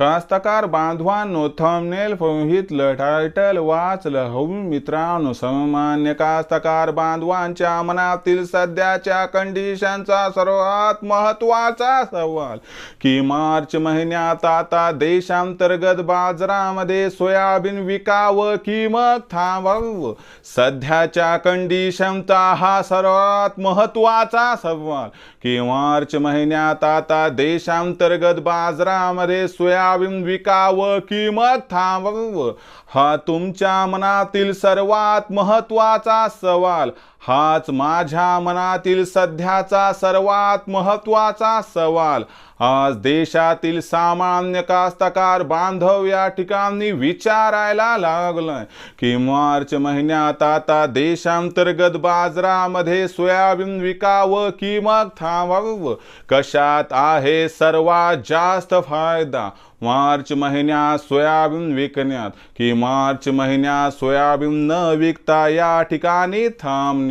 कास्तकार बांधवांनो thumbnail पोहितलं title वाचलं. हवी मित्रांनो सामान्य कास्तकार बांधवांच्या मनातील सध्याच्या कंडिशनचा सर्वात महत्त्वाचा सवाल की मार्च महिन्यात आता देशांतर्गत बाजारामध्ये सोयाबीन विकावं की मग थांबवावं सध्याच्या कंडिशनचा हा सर्वात महत्त्वाचा सवाल की मार्च महिन्यात आता देशांतर्गत बाजारामध्ये सोया सोयाबीन विकावं की थांबव हा तुमच्या मनातील सर्वात महत्त्वाचा सवाल. हाच माझ्या मनातील सध्याचा सर्वात महत्त्वाचा सवाल. आज देशातील सामान्य कास्तकार बांधव या ठिकाणी विचारायला लागलाय की मार्च महिन्यात आता देशांतर्गत बाजारामध्ये सोयाबीन विकावं की मग थांबवावं कशात आहे सर्वात जास्त फायदा? मार्च महिन्यात सोयाबीन विकण्यात की मार्च महिन्यात सोयाबीन न विकता या ठिकाणी थांबण्यात?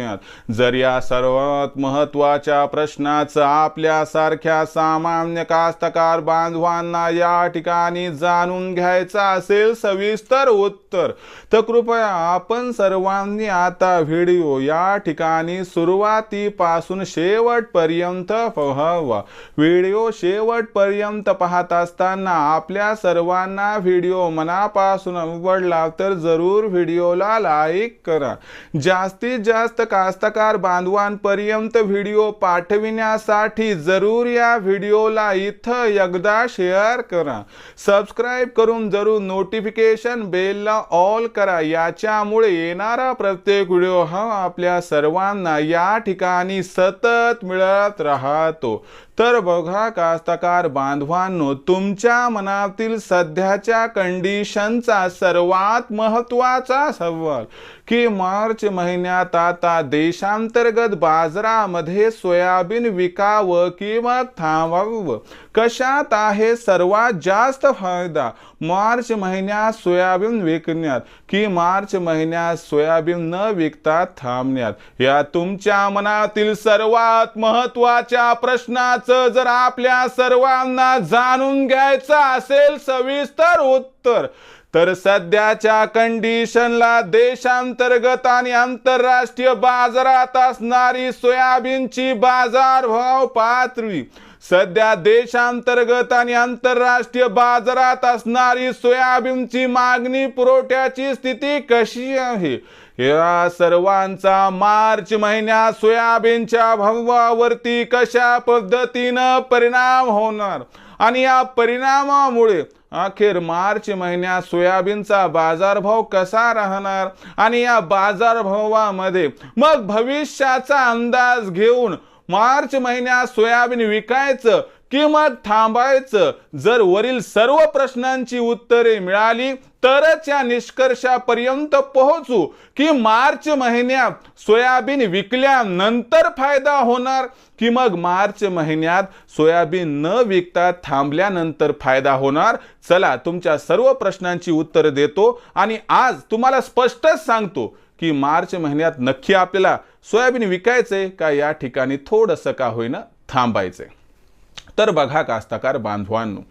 जर या सर्वात महत्त्वाच्या प्रश्नाचं आपल्यासारख्या सामान्य कास्तकार बांधवांना या ठिकाणी जाणून घ्यायचं असेल सविस्तर उत्तर तर कृपया आपण सर्वांनी आता व्हिडिओ या ठिकाणी सुरुवातीपासून शेवटपर्यंत पहावा. व्हिडिओ शेवटपर्यंत पाहत असताना आपल्या सर्वांना व्हिडिओ मनापासून आवडला तर जरूर व्हिडिओला लाईक करा. जास्तीत जास्त कास्तकार बांधवांपर्यंत व्हिडिओ पाठविण्यासाठी जरूर या व्हिडिओला इथं एकदा शेअर करा. सबस्क्राईब करून जरूर नोटिफिकेशन बेलला ऑल करा. याच्यामुळे येणारा प्रत्येक व्हिडिओ हा आपल्या सर्वांना या ठिकाणी सतत मिळत राहतो. तर बघा कास्तकार बांधवांनो तुमच्या मनातील सध्याच्या कंडिशनचा सर्वात महत्त्वाचा सवाल की मार्च महिन्यात आता देशांतर्गत बाजारामध्ये सोयाबीन विकावं किंवा थांबावं? कशात आहे सर्वात जास्त फायदा? मार्च महिन्यात सोयाबीन विकण्यात की मार्च महिन्यात सोयाबीन न विकता थांबण्यात? या तुमच्या मनातील सर्वात महत्त्वाच्या प्रश्नाचा जर आपल्या सर्वांना जाणून घ्यायचं असेल सविस्तर उत्तर तर सध्याच्या कंडिशनला देशांतर्गत आणि आंतरराष्ट्रीय बाजारात असणारी सोयाबीनची बाजारभाव पातळी सध्या देशांतर्गत आणि आंतरराष्ट्रीय बाजारात असणारी सोयाबीनची मागणी पुरवठ्याची स्थिती कशी आहे? या सर्वांचा मार्च महिन्यात सोयाबीनच्या भावावरती कशा पद्धतीनं परिणाम होणार? आणि या परिणामामुळे अखेर मार्च महिन्यात सोयाबीनचा बाजारभाव कसा राहणार? आणि या बाजारभावामध्ये मग भविष्याचा अंदाज घेऊन मार्च महिन्यात सोयाबीन विकायचं किंवा थांबायचं. जर वरील सर्व प्रश्नांची उत्तरे मिळाली तरच या निष्कर्षापर्यंत पोहोचू की मार्च महिन्यात सोयाबीन विकल्यानंतर फायदा होणार की मग मार्च महिन्यात सोयाबीन न विकता थांबल्यानंतर फायदा होणार? चला तुमच्या सर्व प्रश्नांची उत्तरं देतो आणि आज तुम्हाला स्पष्टच सांगतो की मार्च महिन्यात नक्की आपल्याला सोयाबीन विकायचंय का? या ठिकाणी थोडंसं का होईना थांबायचंय. तर बघा कास्तकार बांधवांनो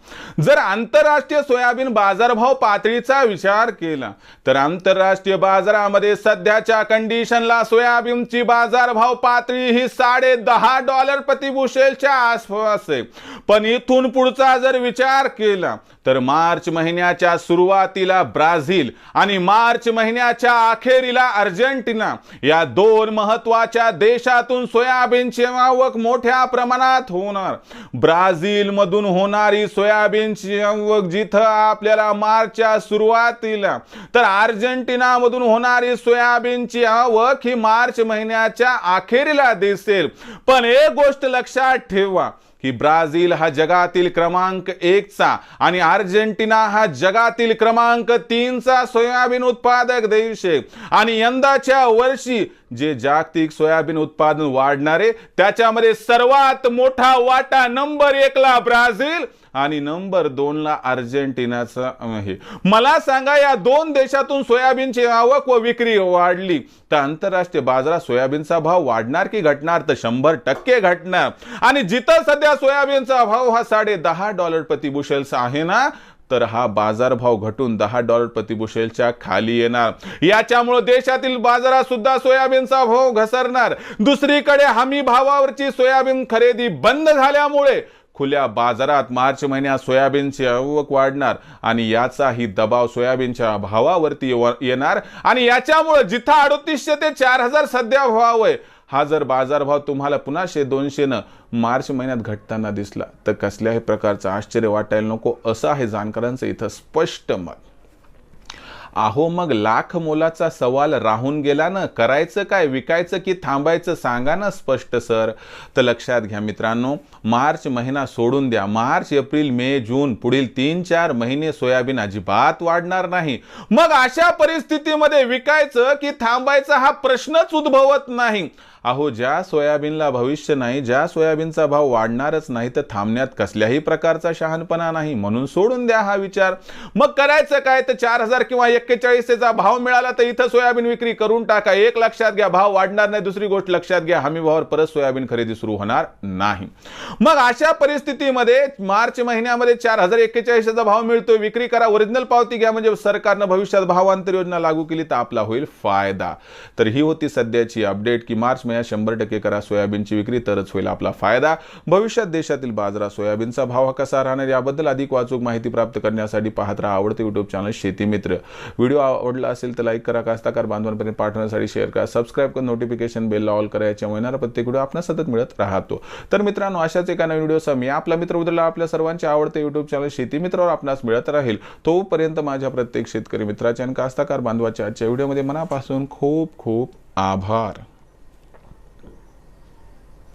जर आंतरराष्ट्रीय सोयाबीन बाजारभाव पातळीचा विचार केला तर आंतरराष्ट्रीय बाजारामध्ये सध्याच्या कंडिशनला सोयाबीनची बाजारभाव पातळी ही साडे दहा डॉलर प्रतिबुशेलच्या आसपास आहे. पण इथून पुढचा जर विचार केला तर मार्च महिन्याच्या सुरुवातीला ब्राझील आणि मार्च महिन्याच्या अखेरीला अर्जेंटिना या दोन महत्त्वाच्या देशातून सोयाबीनची आवक मोठ्या प्रमाणात होणार. ब्राझील मधून होणारी सोयाबीनची आवक जिथं आपल्याला मार्चच्या सुरुवातीला तर अर्जेंटिना मधून होणारी सोयाबीनची आवक ही मार्च महिन्याच्या अखेरीला दिसेल. पण एक गोष्ट लक्षात ठेवा की ब्राझील हा जगातील क्रमांक एकचा आणि अर्जेंटिना हा जगातील क्रमांक तीनचा सोयाबीन उत्पादक देश आहे. आणि यंदाच्या वर्षी जे जागतिक सोयाबीन उत्पादन वाढणारे त्याच्यामध्ये सर्वात मोठा वाटा नंबर एकला ब्राझील आणि नंबर दोनला अर्जेंटिनाचा आहे. मला सांगा या दोन देशातून सोयाबीनची आवक व विक्री वाढली तर आंतरराष्ट्रीय बाजारात सोयाबीनचा भाव वाढणार की घटणार? तर शंभर टक्के घटणार. आणि जिथं सध्या सोयाबीनचा भाव हा साडे दहा डॉलर प्रति बुशेल्स आहे ना तर हा बाजारभाव घटून दहा डॉलर प्रतिबुशेलच्या खाली येणार. याच्यामुळे देशातील बाजारात सुद्धा सोयाबीनचा भाव घसरणार. दुसरीकडे हमी भावावरची सोयाबीन खरेदी बंद झाल्यामुळे खुल्या बाजारात मार्च महिन्यात सोयाबीनची आवक वाढणार आणि याचाही दबाव सोयाबीनच्या भावावरती व- येणार. आणि याच्यामुळे जिथं अडोतीसशे ते चार हजार सध्या भाव आहे हा जर बाजारभाव तुम्हाला पुन्हा शे दोनशेनं मार्च महिन्यात घटताना दिसला तर कसल्याही प्रकारचं आश्चर्य वाटायला नको असं आहे जाणकारांचं इथं स्पष्ट मत. अहो मग लाख मोलाचा सवाल राहून गेला ना? करायचं काय विकायचं की थांबायचं सांगा ना स्पष्ट सर. तर लक्षात घ्या मित्रांनो मार्च महिना सोडून द्या. मार्च एप्रिल मे जून पुढील तीन चार महिने सोयाबीन अजिबात वाढणार नाही. मग अशा परिस्थितीमध्ये विकायचं की थांबायचं हा प्रश्नच उद्भवत नाही. अहो ज्या सोयाबीनला भविष्य नाही ज्या सोयाबीनचा भाव वाढणारच नाही तर थांबण्यात कसल्याही प्रकारचा शहाणपणा नाही. म्हणून सोडून द्या हा विचार. मग करायचं काय? तर चार हजार किंवा एक्केचाळीसचा भाव मिळाला तर इथं सोयाबीन विक्री करून टाका. एक लक्षात घ्या भाव वाढणार नाही. दुसरी गोष्ट लक्षात घ्या हमी भावावर परत सोयाबीन खरेदी सुरू होणार नाही. मग अशा परिस्थितीमध्ये मार्च महिन्यामध्ये चार हजार एक्केचाळीसचा भाव मिळतोय. विक्री करा. ओरिजिनल पावती घ्या. म्हणजे सरकारनं भविष्यात भावांतर योजना लागू केली तर आपला होईल फायदा. तर ही होती सध्याची अपडेट की मार्च महिन्यात शंभर टक्के करा सोयाबीनची विक्री तरच होईल आपला फायदा. भविष्यात देशातील बाजारात सोयाबीनचा भाव हा कसा राहणार याबद्दल अधिक वाचूक माहिती प्राप्त करण्यासाठी पाहत राहा आवडते युट्यूब चॅनल शेती मित्र. व्हिडिओ आवडला असेल तर लाईक करा कास्ताकार बांधवांपर्यंत पाठवण्यासाठी शेअर करा सबस्क्राईब करून नोटिफिकेशन बेल ऑल करा याच्यामुळे येणारा प्रत्येक व्हिडिओ आपण सतत मिळत राहतो. तर मित्रांनो अशाच एका नवीन व्हिडिओसह मी आपला मित्र उद्याला आपल्या सर्वांचे आवडते युट्यूब चॅनल शेती मित्रावर आपणास मिळत राहील. तोपर्यंत माझ्या प्रत्येक शेतकरी मित्राच्या आणि कास्ताकार बांधवाच्या आजच्या व्हिडिओमध्ये मनापासून खूप खूप आभार.